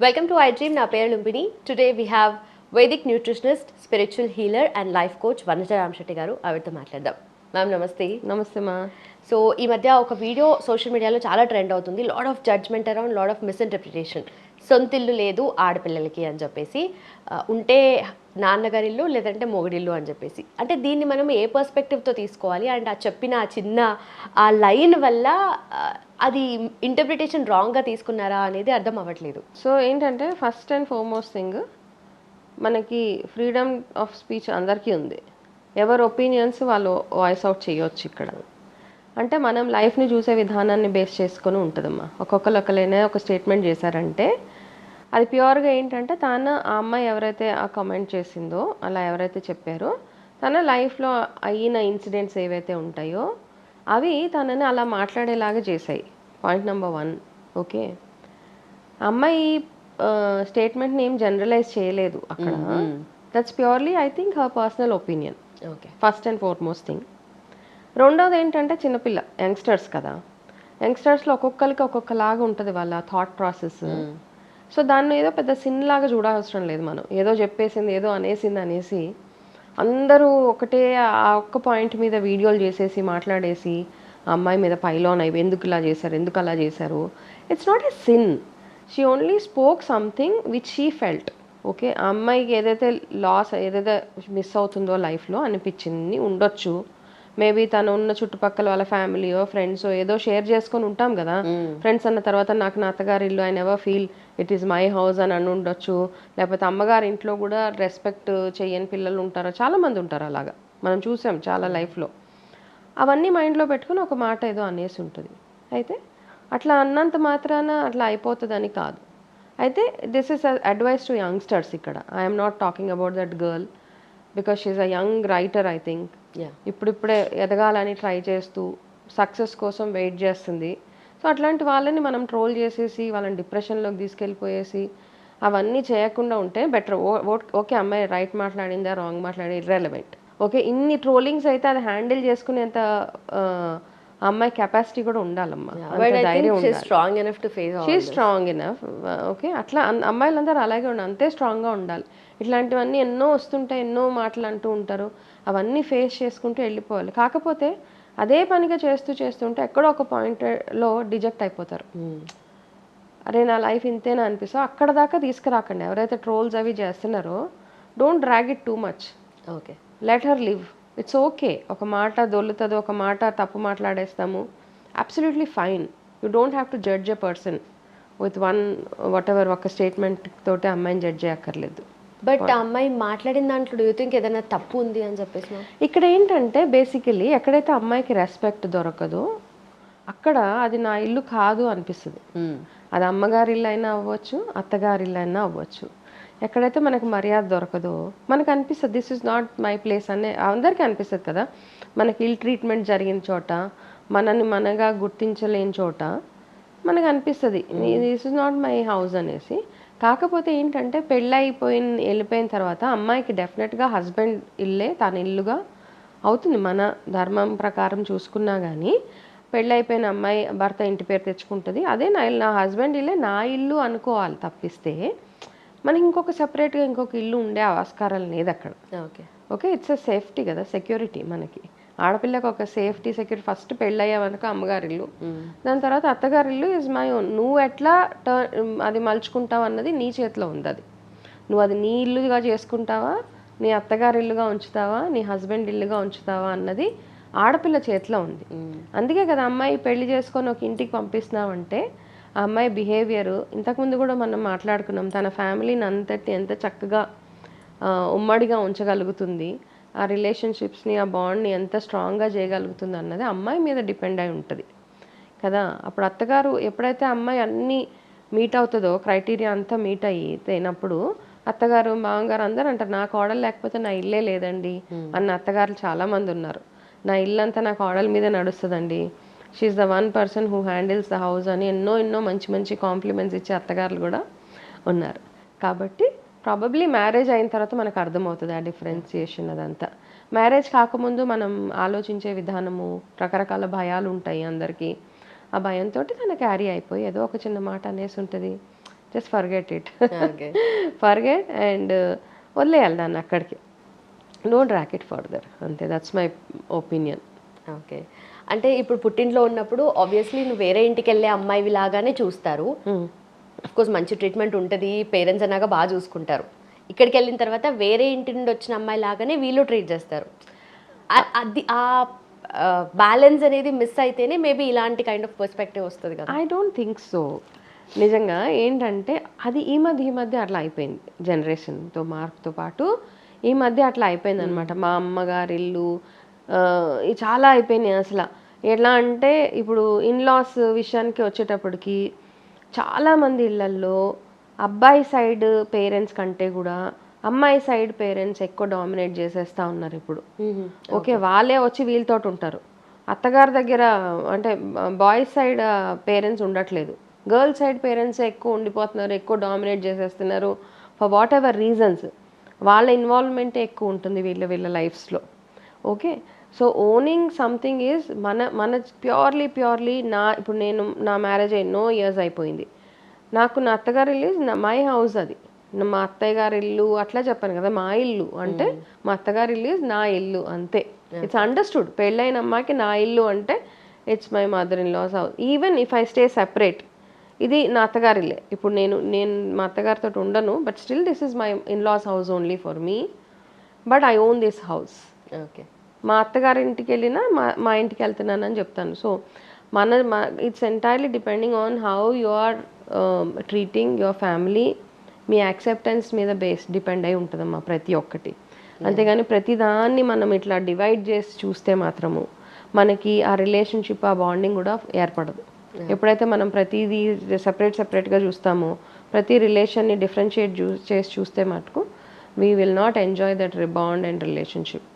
Welcome to I dream నా పేరు Lumpini today we have Vaidik nutritionist spiritual healer and life coach Vanaja Ramashetti గారు. ఆవిడతో మాట్లాడదాం. Ma'am నమస్తే. నమస్తే మా. సో ఈ మధ్య ఒక వీడియో సోషల్ మీడియాలో చాలా ట్రెండ్ అవుతుంది. Lot of judgement around lot of misinterpretation సొంతిల్లు లేదు ఆడపిల్లలకి అని చెప్పేసి ఉంటే నాన్నగారిల్లు లేదంటే మొగుడిల్లు అని చెప్పేసి. అంటే దీన్ని మనం ఏ పర్స్పెక్టివ్తో తీసుకోవాలి? అండ్ ఆ చెప్పిన ఆ చిన్న ఆ లైన్ వల్ల అది ఇంటర్ప్రిటేషన్ రాంగ్గా తీసుకున్నారా అనేది అర్థం అవ్వట్లేదు. సో ఏంటంటే ఫస్ట్ అండ్ ఫార్మోస్ట్ థింగ్ మనకి ఫ్రీడమ్ ఆఫ్ స్పీచ్ అందరికీ ఉంది. ఎవరి ఒపీనియన్స్ వాళ్ళు వాయిస్ అవుట్ చేయవచ్చు ఇక్కడ. అంటే మనం లైఫ్ని చూసే విధానాన్ని బేస్ చేసుకొని ఉంటుందమ్మా. ఒక్కొక్కరు ఒకరైనా ఒక స్టేట్మెంట్ చేశారంటే అది ప్యూర్గా ఏంటంటే తన ఆ అమ్మాయి ఎవరైతే ఆ కమెంట్ చేసిందో అలా ఎవరైతే చెప్పారో తన లైఫ్లో అయిన ఇన్సిడెంట్స్ ఏవైతే ఉంటాయో అవి తనని అలా మాట్లాడేలాగా చేశాయి. Point number one. ఓకే? అమ్మాయి స్టేట్మెంట్ని ఏం జనరలైజ్ చేయలేదు అక్కడ. That's purely I think her personal opinion okay. First and foremost thing రెండోది ఏంటంటే చిన్నపిల్ల యంగ్స్టర్స్ కదా. యంగ్స్టర్స్లో ఒక్కొక్కరికి ఒక్కొక్కలాగా ఉంటుంది వాళ్ళ థాట్ ప్రాసెస్ సో దాన్ని ఏదో పెద్ద సిన్ లాగా చూడాల్సిన లేదు మనం. ఏదో చెప్పేసింది ఏదో అనేసింది అనేసి అందరూ ఒకటే ఆ ఒక్క పాయింట్ మీద వీడియోలు చేసేసి మాట్లాడేసి ఆ అమ్మాయి మీద పైలోన్ అయ్యి ఎందుకు ఇలా చేశారు ఎందుకు అలా చేశారు? It's not a sin she only spoke something which she felt okay ఆ అమ్మాయికి ఏదైతే లాస్ ఏదైతే మిస్ అవుతుందో లైఫ్లో అనిపించింది ఉండొచ్చు. మేబీ తను ఉన్న చుట్టుపక్కల వాళ్ళ ఫ్యామిలీయో ఫ్రెండ్స్ ఏదో షేర్ చేసుకొని ఉంటాం కదా. ఫ్రెండ్స్ అన్న తర్వాత నాకు నా అత్తగారి ఇల్లు I never feel it is my house అని అని ఉండొచ్చు. లేకపోతే అమ్మగారి ఇంట్లో కూడా రెస్పెక్ట్ చేయని పిల్లలు ఉంటారు? చాలా మంది ఉంటారు అలాగా. మనం చూసాం చాలా లైఫ్లో. అవన్నీ మైండ్లో పెట్టుకుని ఒక మాట ఏదో అనేసి ఉంటుంది. అయితే అట్లా అన్నంత మాత్రాన అట్లా అయిపోతుందని కాదు. అయితే this is advice to youngsters ఇక్కడ. I'm not talking about that girl because she's a young writer I think ఇప్పుడిప్పుడే ఎదగాలని ట్రై చేస్తూ సక్సెస్ కోసం వెయిట్ చేస్తుంది. సో అట్లాంటి వాళ్ళని మనం ట్రోల్ చేసేసి వాళ్ళని డిప్రెషన్లోకి తీసుకెళ్ళిపోయేసి అవన్నీ చేయకుండా ఉంటే బెటర్ ఓకే అమ్మాయి రైట్ మాట్లాడిందా రాంగ్ మాట్లాడి ఇర్రెలవెంట్ ఓకే ఇన్ని ట్రోలింగ్స్ అయితే అది హ్యాండిల్ చేసుకునేంత అమ్మాయి కెపాసిటీ కూడా ఉండాలమ్మా. Strong enough to face strong enough okay అట్లా అమ్మాయిలందరూ అలాగే ఉండాలి. అంతే స్ట్రాంగ్గా ఉండాలి. ఇట్లాంటివన్నీ ఎన్నో వస్తుంటాయి ఎన్నో మాటలు అంటూ ఉంటారు. అవన్నీ ఫేస్ చేసుకుంటూ వెళ్ళిపోవాలి. కాకపోతే అదే పనిగా చేస్తూ చేస్తుంటే ఎక్కడో ఒక పాయింట్లో డిజెక్ట్ అయిపోతారు. అరే నా లైఫ్ ఇంతేనా అనిపిస్తా అక్కడ దాకా తీసుకురాకండి. ఎవరైతే ట్రోల్స్ అవి చేస్తున్నారో don't drag it too much okay. Let her live it's okay ఒక మాట దొల్లుతుంది ఒక మాట తప్పు మాట్లాడేస్తాము. Absolutely fine you don't have to judge a person with one whatever ఒక స్టేట్మెంట్ తోటి అమ్మాయిని జడ్జ్ చేయక్కర్లేదు. బట్ ఆ అమ్మాయి మాట్లాడిన దాంట్లో యూ థింక్ ఏదైనా తప్పు ఉంది అని చెప్పేసి? ఇక్కడ ఏంటంటే బేసికలీ ఎక్కడైతే అమ్మాయికి రెస్పెక్ట్ దొరకదో అక్కడ అది నా ఇల్లు కాదు అనిపిస్తుంది. అది అమ్మగారి ఇల్లు అయినా అవ్వచ్చు అత్తగారి ఇల్లు అయినా అవ్వచ్చు. ఎక్కడైతే మనకు మర్యాద దొరకదో మనకు అనిపిస్తుంది this is not my place అనే అందరికీ అనిపిస్తుంది కదా. మనకి ఇల్ ట్రీట్మెంట్ జరిగిన చోట మనని మనగా గుర్తించలేని చోట మనకు అనిపిస్తుంది this is not my house అనేసి. కాకపోతే ఏంటంటే పెళ్ళైపోయిన వెళ్ళిపోయిన తర్వాత అమ్మాయికి డెఫినెట్గా హస్బెండ్ ఇల్లే తన ఇల్లుగా అవుతుంది. మన ధర్మం ప్రకారం చూసుకున్నా కానీ పెళ్ళైపోయిన అమ్మాయి భర్త ఇంటి పేరు తెచ్చుకుంటుంది. అదే నా నా హస్బెండ్ ఇల్లే నా ఇల్లు అనుకోవాలి తప్పిస్తే మనకి ఇంకొక సపరేట్గా ఇంకొక ఇల్లు ఉండే ఆస్కారం లేదు అక్కడ okay. Okay it's a safety కదా సెక్యూరిటీ మనకి. ఆడపిల్లకి ఒక సేఫ్టీ సెక్యూరిటీ ఫస్ట్ పెళ్ళయ్యావనుకో అమ్మగారి ఇల్లు. దాని తర్వాత అత్తగారి ఇల్లు ఇస్ మై ఓన్ నువ్వు ఎట్లా టర్న్ అది మలుచుకుంటావు అన్నది నీ చేతిలో ఉంది అది. నువ్వు అది నీ ఇల్లుగా చేసుకుంటావా? నీ అత్తగారి ఇల్లుగా ఉంచుతావా? నీ హస్బెండ్ ఇల్లుగా ఉంచుతావా? అన్నది ఆడపిల్ల చేతిలో ఉంది. అందుకే కదా అమ్మాయి పెళ్ళి చేసుకొని ఒక ఇంటికి పంపిస్తున్నావంటే ఆ అమ్మాయి బిహేవియర్ ఇంతకుముందు కూడా మనం మాట్లాడుకున్నాం తన ఫ్యామిలీని అంతటి ఎంత చక్కగా ఉమ్మడిగా ఉంచగలుగుతుంది. ఆ రిలేషన్షిప్స్ని ఆ బాండ్ని ఎంత స్ట్రాంగ్గా చేయగలుగుతుంది అన్నది అమ్మాయి మీద డిపెండ్ అయి ఉంటుంది. కదా? అప్పుడు అత్తగారు ఎప్పుడైతే అమ్మాయి అన్నీ మీట్ అవుతుందో క్రైటీరియా అంతా మీట్ అయినప్పుడు అత్తగారు మామగారు అందరూ అంటారు నా కోడలు లేకపోతే నా ఇల్లే లేదండి అన్న అత్తగారులు చాలా మంది ఉన్నారు. నా ఇల్లంతా నా కోడల మీద నడుస్తుందండి. She's the one person who handles the house అని ఎన్నో ఎన్నో మంచి మంచి కాంప్లిమెంట్స్ ఇచ్చే అత్తగారులు కూడా ఉన్నారు. కాబట్టి ప్రాబబ్లీ మ్యారేజ్ అయిన తర్వాత మనకు అర్థమవుతుంది ఆ డిఫరెన్సియేషన్ అదంతా. మ్యారేజ్ కాకముందు మనం ఆలోచించే విధానము రకరకాల భయాలు ఉంటాయి అందరికీ. ఆ భయంతో తన క్యారీ అయిపోయి ఏదో ఒక చిన్న మాట అనేసి ఉంటుంది. Just forget it okay forget and వదిలేయాలి దాన్ని అక్కడికి. డోంట్ ర్యాక్ ఇట్ ఫర్దర్ అంతే దట్స్ మై ఒపీనియన్ ఓకే అంటే ఇప్పుడు పుట్టింట్లో ఉన్నప్పుడు ఆబ్వియస్లీ నువ్వు వేరే ఇంటికి వెళ్ళే అమ్మాయివి లాగానే చూస్తారు. కోర్స్ మంచి ట్రీట్మెంట్ ఉంటుంది పేరెంట్స్ అన్నాక బాగా చూసుకుంటారు. ఇక్కడికి వెళ్ళిన తర్వాత వేరే ఇంటి నుండి వచ్చిన అమ్మాయి లాగానే వీళ్ళు ట్రీట్ చేస్తారు. అది ఆ బ్యాలెన్స్ అనేది మిస్ అయితేనే మేబీ ఇలాంటి కైండ్ ఆఫ్ పర్స్పెక్టివ్ వస్తుంది కదా. ఐ డోంట్ థింక్ సో నిజంగా ఏంటంటే అది ఈ మధ్య ఈ మధ్య అట్లా అయిపోయింది జనరేషన్తో మార్పుతో పాటు. ఈ మధ్య అట్లా అయిపోయింది అనమాట మా అమ్మగారి ఇల్లు చాలా అయిపోయినాయి అసలు. ఎట్లా అంటే ఇప్పుడు ఇన్లాస్ విషయానికి వచ్చేటప్పటికి చాలామంది ఇళ్ళల్లో అబ్బాయి సైడ్ పేరెంట్స్ కంటే కూడా అమ్మాయి సైడ్ పేరెంట్స్ ఎక్కువ డామినేట్ చేసేస్తా ఉన్నారు ఇప్పుడు. ఓకే వాళ్ళే వచ్చి వీళ్ళతో ఉంటారు. అత్తగారి దగ్గర అంటే బాయ్స్ సైడ్ పేరెంట్స్ ఉండట్లేదు. గర్ల్స్ సైడ్ పేరెంట్స్ ఎక్కువ ఉండిపోతున్నారు ఎక్కువ డామినేట్ చేసేస్తున్నారు ఫర్ వాట్ ఎవర్ రీజన్స్ వాళ్ళ ఇన్వాల్వ్మెంటే ఎక్కువ ఉంటుంది వీళ్ళ వీళ్ళ లైఫ్స్లో. Okay? So owning something is మన మన ప్యూర్లీ ప్యూర్లీ నా ఇప్పుడు నేను నా మ్యారేజ్ ఎన్నో ఇయర్స్ అయిపోయింది. నాకు నా అత్తగారి ఇల్లు నా- మై హౌస్ అది. మా అత్తయ్య గారి ఇల్లు అట్లా చెప్పాను కదా మా ఇల్లు అంటే మా అత్తగారి ఇల్లు is నా ఇల్లు అంతే. ఇట్స్ అండర్స్టూడ్ పెళ్ళైన అమ్మాయికి నా ఇల్లు అంటే it's my mother in law's house even if I stay separate ఇది నా అత్తగారి ఇల్లే. ఇప్పుడు నేను నేను మా అత్తగారితో ఉండను but still this is my in law's house only for me but I own this house okay మా అత్తగారి ఇంటికి వెళ్ళినా మా మా ఇంటికి వెళ్తున్నానని చెప్తాను. సో మన it's entirely depending on how you are treating your family me acceptance మీద బేస్ డిపెండ్ అయి ఉంటుందమ్మా ప్రతి ఒక్కటి. అంతేగాని ప్రతి దాన్ని మనం ఇట్లా డివైడ్ చేసి చూస్తే మాత్రము మనకి ఆ రిలేషన్షిప్ ఆ బాండింగ్ కూడా ఏర్పడదు. ఎప్పుడైతే మనం ప్రతిదీ సెపరేట్ సెపరేట్గా చూస్తామో ప్రతి రిలేషన్ని డిఫరెన్షియేట్ చూ చేసి చూస్తే మటుకు we will not enjoy that bond and relationship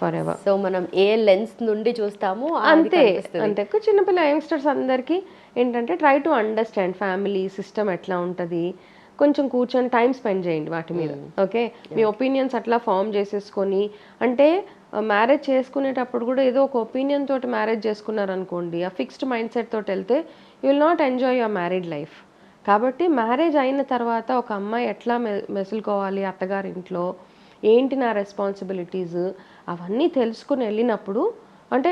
forever so మనం ఏ లెన్స్ నుండి చూస్తామో అంతే. అంతే. చిన్నపిల్ల యంగ్స్టర్స్ అందరికీ ఏంటంటే try to understand family system ఎట్లా ఉంటుంది. కొంచెం కూర్చొని టైం స్పెండ్ చేయండి వాటి మీద ఓకే మీ ఒపీనియన్స్ అట్లా ఫామ్ చేసేసుకొని అంటే మ్యారేజ్ చేసుకునేటప్పుడు కూడా ఏదో ఒక ఒపీనియన్ తోటి మ్యారేజ్ చేసుకున్నారనుకోండి ఆ ఫిక్స్డ్ మైండ్ సెట్ తోటి వెళ్తే you will not enjoy your married life కాబట్టి మ్యారేజ్ అయిన తర్వాత ఒక అమ్మాయి ఎట్లా మె మెసులుకోవాలి అత్తగారింట్లో? ఏంటి నా రెస్పాన్సిబిలిటీస్ అవన్నీ తెలుసుకుని వెళ్ళినప్పుడు అంటే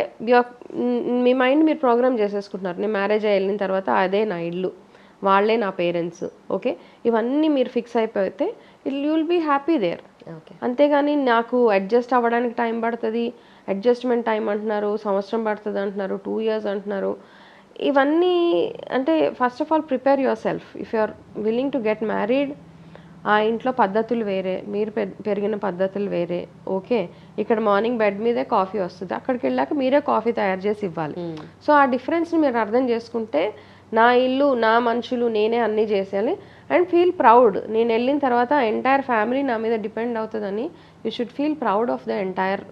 మ్, మైండ్ మీరు ప్రోగ్రామ్ చేసేసుకుంటున్నారు. నేను మ్యారేజ్ అయ్యి వెళ్ళిన తర్వాత అదే నా ఇల్లు. వాళ్ళే నా పేరెంట్స్ ఓకే ఇవన్నీ మీరు ఫిక్స్ అయిపోతే I'll you will be happy there okay అంతేగాని నాకు అడ్జస్ట్ అవ్వడానికి టైం పడుతుంది. అడ్జస్ట్మెంట్ టైం అంటున్నారు సంవత్సరం పడుతుంది అంటున్నారు టూ ఇయర్స్ అంటున్నారు. ఇవన్నీ అంటే first of all prepare yourself if you are willing to get married ఆ ఇంట్లో పద్ధతులు వేరే మీరు పెరిగిన పద్ధతులు వేరే ఓకే? ఇక్కడ మార్నింగ్ బెడ్ మీదే కాఫీ వస్తుంది అక్కడికి వెళ్ళాక మీరే కాఫీ తయారు చేసి ఇవ్వాలి. సో ఆ డిఫరెన్స్ని మీరు అర్థం చేసుకుంటే నా ఇల్లు నా మనుషులు నేనే అన్నీ చేసేయాలి. అండ్ ఫీల్ ప్రౌడ్ నేను వెళ్ళిన తర్వాత ఎంటైర్ ఫ్యామిలీ నా మీద డిపెండ్ అవుతుందని you should feel proud of the entire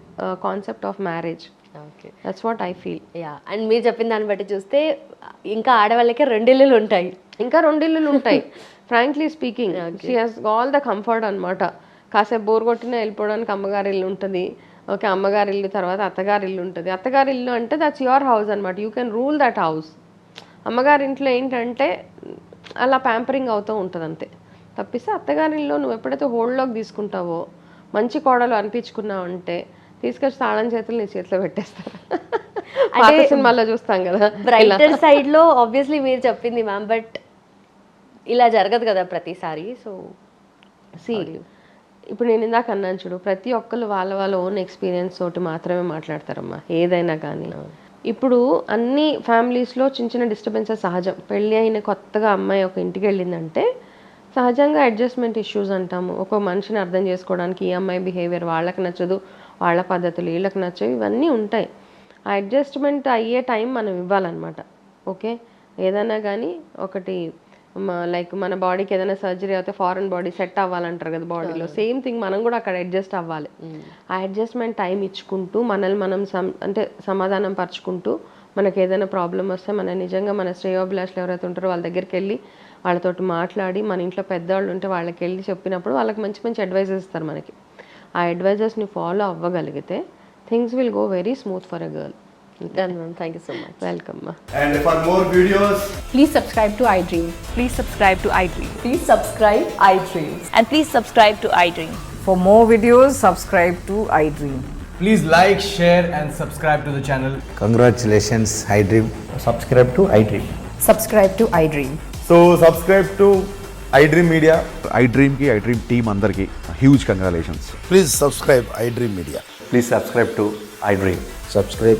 concept of marriage. Okay. That's what I feel ya and మీరు చెప్పిన దాన్ని బట్టి చూస్తే ఇంకా ఆడవాళ్ళకి రెండు ఇల్లులు ఉంటాయి. ఇంకా రెండు ఇల్లులు ఉంటాయి. Frankly speaking she has all the comfort అనమాట కాసేపు బోర్ కొట్టినా వెళ్ళిపోవడానికి అమ్మగారి ఇల్లు ఉంటుంది. ఓకే అమ్మగారి ఇల్లు తర్వాత అత్తగారి ఇల్లు ఉంటుంది. అత్తగారి ఇల్లు అంటే దట్స్ యువర్ హౌస్ అనమాట you can rule that house అమ్మగారి ఇంట్లో ఏంటంటే అలా ప్యాంపరింగ్ అవుతూ ఉంటుంది అంతే. తప్పిస్తే అత్తగారి ఇల్లు నువ్వు ఎప్పుడైతే హోల్డ్లోకి తీసుకుంటావో మంచి కోడలు అనిపించుకున్నావు అంటే తీసుకొచ్చి తాళం చేతులు నీ చేతిలో పెట్టేస్తారు. అంటే సినిమాల్లో చూస్తాం కదా. సైడ్లో ఆబ్వియస్లీ మీరు చెప్పింది మ్యామ్ బట్ ఇలా జరగదు కదా ప్రతిసారి సో సి ఇప్పుడు నేను ఇందాక అన్నాను చూడు ప్రతి ఒక్కరు వాళ్ళ వాళ్ళ ఓన్ ఎక్స్పీరియన్స్ తోటి మాత్రమే మాట్లాడతారమ్మా ఏదైనా కానీ. ఇప్పుడు అన్ని ఫ్యామిలీస్లో చిన్న చిన్న డిస్టర్బెన్సెస్ సహజం. పెళ్ళి అయిన కొత్తగా అమ్మాయి ఒక ఇంటికి వెళ్ళిందంటే సహజంగా అడ్జస్ట్మెంట్ ఇష్యూస్ అంటాము. ఒక మనిషిని అర్థం చేసుకోవడానికి ఈ అమ్మాయి బిహేవియర్ వాళ్ళకి నచ్చదు వాళ్ళ పద్ధతులు వీళ్ళకి నచ్చవు ఇవన్నీ ఉంటాయి. ఆ అడ్జస్ట్మెంట్ అయ్యే టైం మనం ఇవ్వాలన్నమాట. ఓకే ఏదైనా కానీ ఒకటి లైక్ మన బాడీకి ఏదైనా సర్జరీ అయితే ఫారెన్ బాడీ సెట్ అవ్వాలంటారు కదా బాడీలో సేమ్ థింగ్ మనం కూడా అక్కడ అడ్జస్ట్ అవ్వాలి. ఆ అడ్జస్ట్మెంట్ టైం ఇచ్చుకుంటూ మనల్ని మనం అంటే సమాధానం పరుచుకుంటూ మనకి ఏదైనా ప్రాబ్లం వస్తే మన నిజంగా మన శ్రేయోభిలాషులు ఎవరైతే ఉంటారో వాళ్ళ దగ్గరికి వెళ్ళి వాళ్ళతోటి మాట్లాడి మన ఇంట్లో పెద్దవాళ్ళు ఉంటే వాళ్ళకి వెళ్ళి చెప్పినప్పుడు వాళ్ళకి మంచి మంచి అడ్వైజెస్ ఇస్తారు మనకి. ఆ అడ్వైజెస్ని follow అవ్వగలిగితే things will go very smooth for a girl Done, ma'am. Thank you so much. Welcome, ma'am. And for more videos, please subscribe to iDream. Please subscribe to iDream. Please subscribe iDreams. And please subscribe to iDream. For more videos, subscribe to iDream. Please like, share, and subscribe to the channel. Congratulations, iDream. Subscribe to iDream. Subscribe to iDream. So subscribe to iDream Media. iDream की iDream team अंदर की huge congratulations. Please subscribe iDream Media. Please subscribe to iDream. Subscribe